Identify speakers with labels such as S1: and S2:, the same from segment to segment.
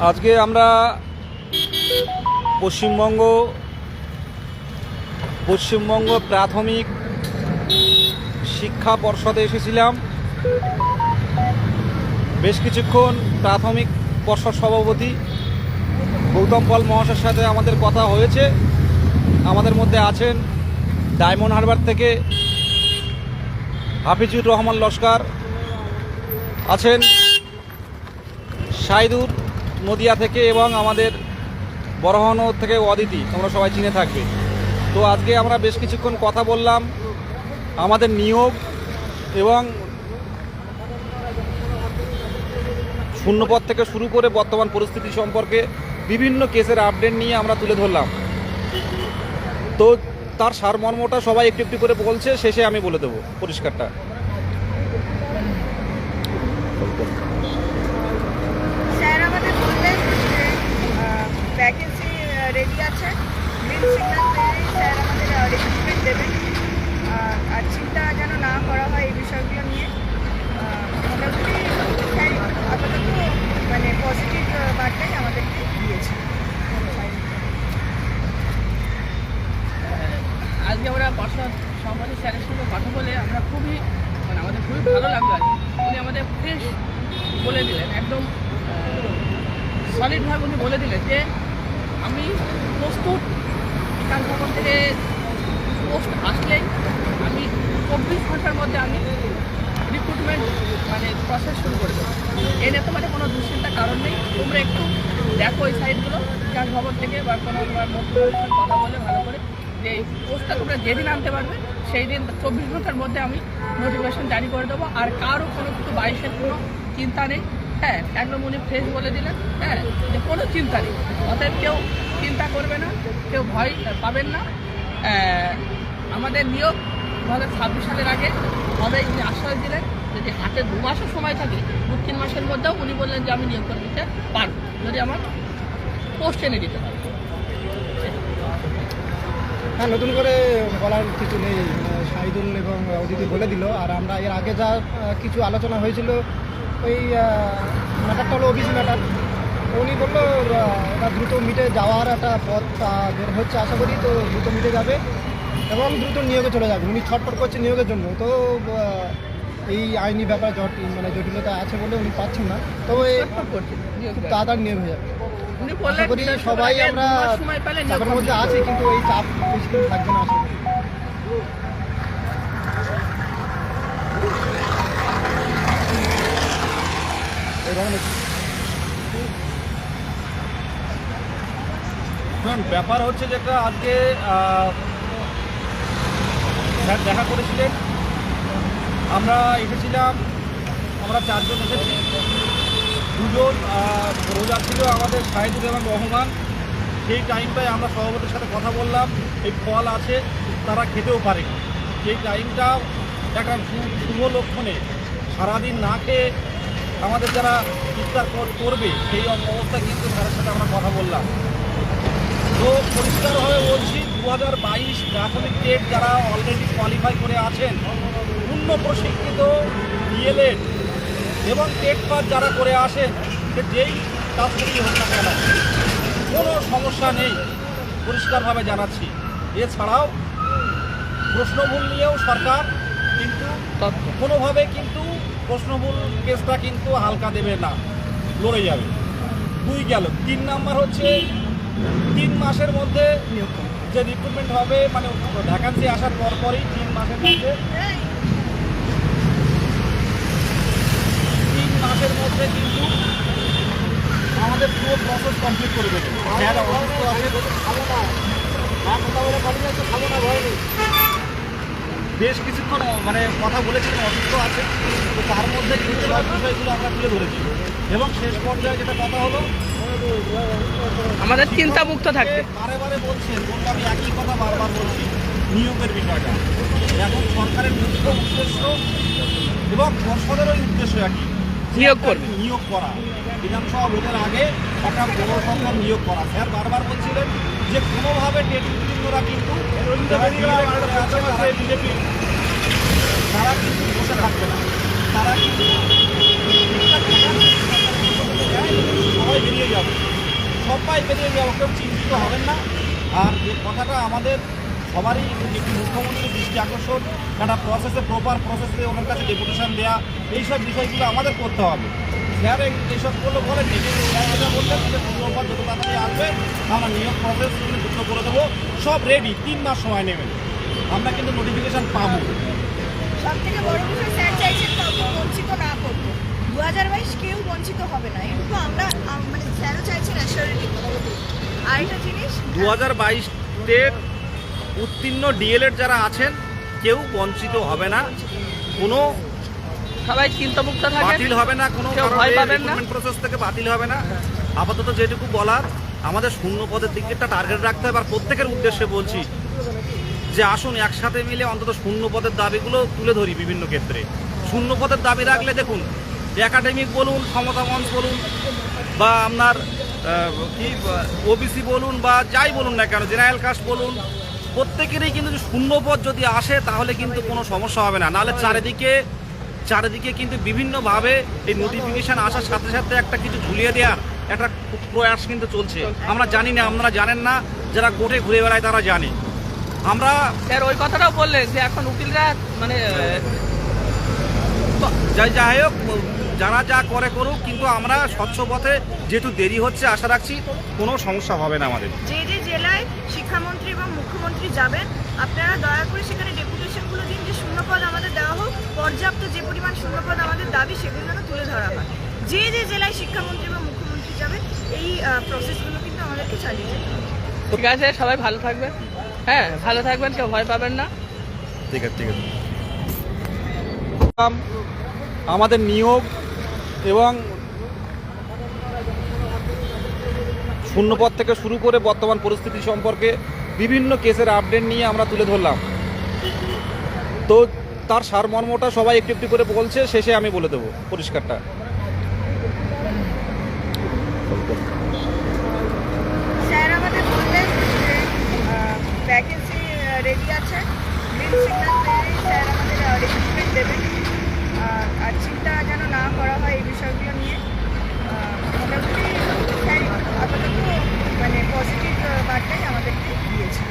S1: আজকে আমরা পশ্চিমবঙ্গ পশ্চিমবঙ্গ প্রাথমিক শিক্ষা পর্ষদে এসেছিলাম। বেশ কিছুক্ষণ প্রাথমিক পর্ষদ সভাপতি গৌতম পল মহাশয়ের সাথে আমাদের কথা হয়েছে। আমাদের মধ্যে আছেন ডায়মন্ড হারবার থেকে হাফিজুর রহমান লস্কর, আছেন সাইদুর নদিয়া থেকে এবং আমাদের বড়হন থেকে অদিতি তোমরা সবাই চিনে থাকবে। তো আজকে আমরা বেশ কিছুক্ষণ কথা বললাম, আমাদের নিয়োগ এবং শূন্যপদ থেকে শুরু করে বর্তমান পরিস্থিতি সম্পর্কে বিভিন্ন কেসের আপডেট নিয়ে আমরা তুলে ধরলাম। তো তার সারমর্মটা সবাই একটু একটু করে বলছে, শেষে আমি বলে দেবো পরিষ্কারটা
S2: স্যার আমাদের বললেন যে ভ্যাকেন্সি রেডি আছে গ্রিন সিগন্যাল পেলেই স্যার আমাদের রিক্রুটমেন্ট দেবেন আহ, আর চিন্তা যেন না করা হয় এই বিষয়গুলো নিয়ে আহ, মোটামুটি স্যার আপাতত মানে পজিটিভ বার্তাই আমাদেরকে দিয়েছে
S3: আজকে আমরা পর্ষদ সভাপতি স্যারের সঙ্গে কথা বলে আমরা খুবই মানে আমাদের খুবই ভালো লাগল আর কি। উনি আমাদের ফ্রেশ বলে দিলেন একদম সলিডভাবে উনি বলে দিলেন যে, আমি প্রস্তুত। বিকাশ থেকে পোস্ট আসলেই আমি চব্বিশ ঘণ্টার মধ্যে আমি রিক্রুটমেন্ট মানে প্রসেস শুরু করে দেবো। এ নিয়ে তোমাদের কোনো দুশ্চিন্তার কারণ নেই। তোমরা একটু দেখো ওই সাইডগুলো বিকাশ ভবন থেকে বা কোনো তোমার কথা বলে ভালো করে যে এই পোস্টটা তোমরা যেদিন আনতে পারবে সেই দিন চব্বিশ ঘণ্টার মধ্যে আমি নোটিফিকেশন জারি করে দেবো। আর কারও কোনো কিছু বাইশের কোনো চিন্তা নেই। হ্যাঁ একদম উনি ফ্রেশ বলে দিলেন। হ্যাঁ যে কোনো চিন্তা নেই। অতএব কেউ চিন্তা করবে না, কেউ ভয় পাবেন না। আমাদের নিয়োগ দু হাজার ছাব্বিশ সালের আগে হবে উনি আশ্বাস দিলেন যদি হাতে দু মাসের সময় থাকে দু তিন মাসের মধ্যেও উনি বললেন যে আমি নিয়োগ করে দিতে পারব, যদি আমার পোস্ট এনে দিতে পারব
S4: হ্যাঁ নতুন করে বলার কিছু নেই। শাহিদুল এবং অদিতি বলে দিল। আর আমরা এর আগে যা কিছু আলোচনা হয়েছিল ওই ম্যাটারটা হলো ওবিসি ম্যাটার উনি বলল এটা দ্রুত মিটে যাওয়ার একটা পথ বের হচ্ছে আশা করি তো দ্রুত মিটে যাবে এবং দ্রুত নিয়োগে চলে যাবে। উনি ছটফট করছে নিয়োগের জন্য। তো এই আইনি ব্যাপারে জট মানে জটিলতা আছে বলে উনি পাচ্ছেন না। তবে খুব তাড়াতাড়ি নিয়োগ হয়ে যাবে। আশা করি সবাই আমরা চাপের মধ্যে আছি কিন্তু এই চাপ বেশি থাকবে না আশা করি।
S1: ব্যাপার হচ্ছে যেটা আজকে স্যার দেখা করেছিলেন। আমরা এসেছিলাম, আমরা চারজন এসেছি। দুজন রোজা ছিল আমাদের শাহিদুর এবং রহমান। সেই টাইমটায় আমরা সভাপতির সাথে কথা বললাম। এই ফল আছে, তারা খেতেও পারে সেই টাইমটা একটা শুভ লক্ষণে সারাদিন না খেয়ে আমাদের যারা ইফতার কর- করবে সেই অবস্থা কিন্তু স্যারের সাথে আমরা কথা বললাম। তো পরিষ্কারভাবে বলছি দু হাজার বাইশ প্রাথমিক টেট যারা অলরেডি কোয়ালিফাই করে আছেন পূর্ণ প্রশিক্ষিত ডিএলএড এবং টেট পাস যারা করে আসেন সে যেই কাজ করেই হোক না কেন কোনো সমস্যা নেই পরিষ্কারভাবে জানাচ্ছি। এছাড়াও প্রশ্নভুল নিয়েও সরকার কিন্তু কোনোভাবে কিন্তু প্রশ্নভুল কেসটা কিন্তু হালকা দেবে না লড়ে যাবে। দুই গেল। তিন নাম্বার হচ্ছে তিন মাসের মধ্যে যে রিক্রুটমেন্ট হবে মানে ভ্যাকান্সি আসার পরপরই তিন মাসের মধ্যে তিন মাসের মধ্যে কিন্তু আমাদের পুরো প্রসেস কমপ্লিট করে দেবে। অসুস্থ আছে। হ্যাঁ, কথা বলে খাব না, ভয় নেই। বেশ কিছুক্ষণ মানে কথা বলেছিলেন অসুস্থ আছে। তো তার মধ্যে কিন্তু সব বিষয়গুলো আমরা তুলে ধরেছি। এবং শেষ পর্যায়ে যেটা কথা হলো
S3: আমাদের চিন্তা মুক্ত থাকবে।
S1: বারে বারে বলছেন বলব আমি একই কথা বারবার বলছি নিয়োগের বিষয়টা। এখন সরকারের মুখ্য উদ্দেশ্য এবং পর্ষদেরও উদ্দেশ্য একই।
S3: নিয়োগ করবে।
S1: নিয়োগ করা। বিধানসভা ভোটের আগে একটা বড় সংখ্যক নিয়োগ করা। স্যার বারবার বলছিলেন যে কোনোভাবে টেট কিন্তু তারা বিজেপি তারা কিন্তু বসে থাকবে না। তারা কিন্তু সবাই বেরিয়ে যাবে। নিয়ে কেউ চিন্তিত হবেন না। আর যে কথাটা আমাদের সবারই একটি মুখ্যমন্ত্রীর দৃষ্টি আকর্ষণ একটা প্রসেসে প্রপার প্রসেসে ওনার কাছে ডেপুটেশন দেওয়া এইসব বিষয়গুলো আমাদের করতে হবে। স্যার এই- এইসব করলে বলেন কিন্তু স্যার বললেন যে শুক্রবার যত তাড়াতাড়ি আসবে আমরা নিয়োগ প্রসেস যুক্ত করে দেবো সব রেডি তিন মাস সময় নেবেন। আমরা কিন্তু নোটিফিকেশান পাবো।
S2: সব থেকে বড় বিষয় স্যার চাইছেন কাউকে বঞ্চিত না করব। দু হাজার বাইশ কেউ বঞ্চিত হবে না। এটুকু আমরা আম- মানে স্যারও চাইছেন অ্যাসিওরিটি আর জিনিস
S1: দু হাজার বাইশ উত্তীর্ণ ডিএলএড যারা আছেন কেউ বঞ্চিত হবে না। কোনো
S3: সবাই চিন্তামুক্ত থাকে।
S1: বাতিল হবে না কোনো
S3: ভয় পাবেন না।
S1: প্রসেস থেকে বাতিল হবে না। আপাতত যেটুকু বলার আমাদের শূন্য পদের দিকটা টার্গেট রাখতে হবে। আর প্রত্যেকের উদ্দেশ্যে বলছি যে আসুন একসাথে মিলে অন্তত শূন্য পদের দাবিগুলো তুলে ধরি বিভিন্ন ক্ষেত্রে। শূন্য পদের দাবি রাখলে দেখুন একাডেমিক বলুন মঞ্চ বলুন বা আপনার কি ওবিসি বলুন বা যাই বলুন না কেন জেনারেল কাস্ট বলুন প্রত্যেকেরই কিন্তু শূন্য পদ যদি আসে তাহলে কিন্তু কোনো সমস্যা হবে না। নাহলে চারিদিকে চারিদিকে কিন্তু বিভিন্নভাবে এই নোটিফিকেশন আসার সাথে সাথে একটা কিছু ঝুলিয়ে দেওয়ার একটা প্রয়াস কিন্তু চলছে। আমরা জানি না আপনারা জানেন না যারা গোটে ঘুরে বেড়ায় তারা জানে। আমরা
S3: স্যার ওই কথাটাও বললেন যে এখন উকিলরা মানে
S1: যাই যাই হোক যারা যা করে করুক কিন্তু আমরা স্বচ্ছ পথে যেহেতু দেরি হচ্ছে আশা রাখছি কোনো সমস্যা হবে না আমাদের।
S2: যে যে জেলায় শিক্ষামন্ত্রী এবং মুখ্যমন্ত্রী যাবেন আপনারা দয়া করে সেখানে ডেপুটেশনগুলো দিন যে শূন্যপদ আমাদের দেওয়া হোক পর্যাপ্ত যে পরিমাণ শূন্যপদ আমাদের দাবি সেগুলো যেন তুলে ধরা হয়। যে যে জেলায় শিক্ষামন্ত্রী এবং মুখ্যমন্ত্রী যাবেন এই প্রসেসগুলো কিন্তু আমাদেরকে চালিয়ে যেতে হবে।
S3: ঠিক আছে সবাই ভালো থাকবেন। হ্যাঁ ভালো থাকবেন কেউ ভয় পাবেন না।
S1: ঠিক আছে ঠিক আছে। আমাদের নিয়োগ এবং শূন্যপদ থেকে শুরু করে বর্তমান পরিস্থিতি সম্পর্কে বিভিন্ন কেসের আপডেট নিয়ে আমরা তুলে ধরলাম। তো তার সারমর্মটা সবাই একটু একটু করে বলছে, শেষে আমি বলে দেবো পরিষ্কারটা।
S2: ভ্যাকেন্সি রেডি আছে। আর চিন্তা যেন না করা হয় এই বিষয়গুলো নিয়ে। মোটামুটি আপাতত মানে পজিটিভ বার্তাই আমাদেরকে দিয়েছে।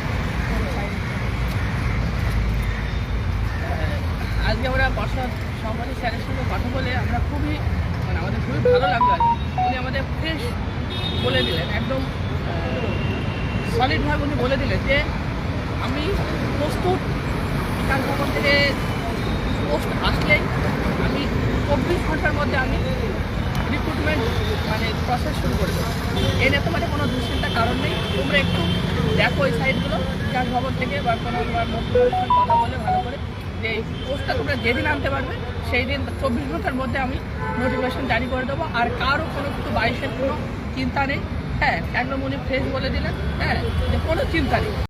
S3: আজকে আমরা বর্ষা সভাপতি স্যারের সঙ্গে কথা বলে আমরা খুবই মানে আমাদের খুবই ভালো লাগল। উনি আমাদের ফ্রেশ বলে দিলেন, একদম সলিডভাবে উনি বলে দিলেন যে, আমি প্রস্তুত ভবন থেকে পোস্ট আসলেই আমি চব্বিশ ঘণ্টার মধ্যে আমি রিক্রুটমেন্ট মানে প্রসেস শুরু করে দেবো। এ তোমাদের কোনো দুশ্চিন্তার কারণ নেই। তোমরা একটু দেখো ওই সাইডগুলো ভবন থেকে বা কোনো কথা বলে, ভালো করে। যে এই পোস্টটা তোমরা যেদিন আনতে পারবে সেই দিন চব্বিশ ঘণ্টার মধ্যে আমি নোটিফিকেশন জারি করে দেবো। আর কারও কোনো কিছু বাইশের কোনো চিন্তা নেই। হ্যাঁ একদম উনি ফ্রেশ বলে দিলেন? হ্যাঁ কোনো চিন্তা নেই।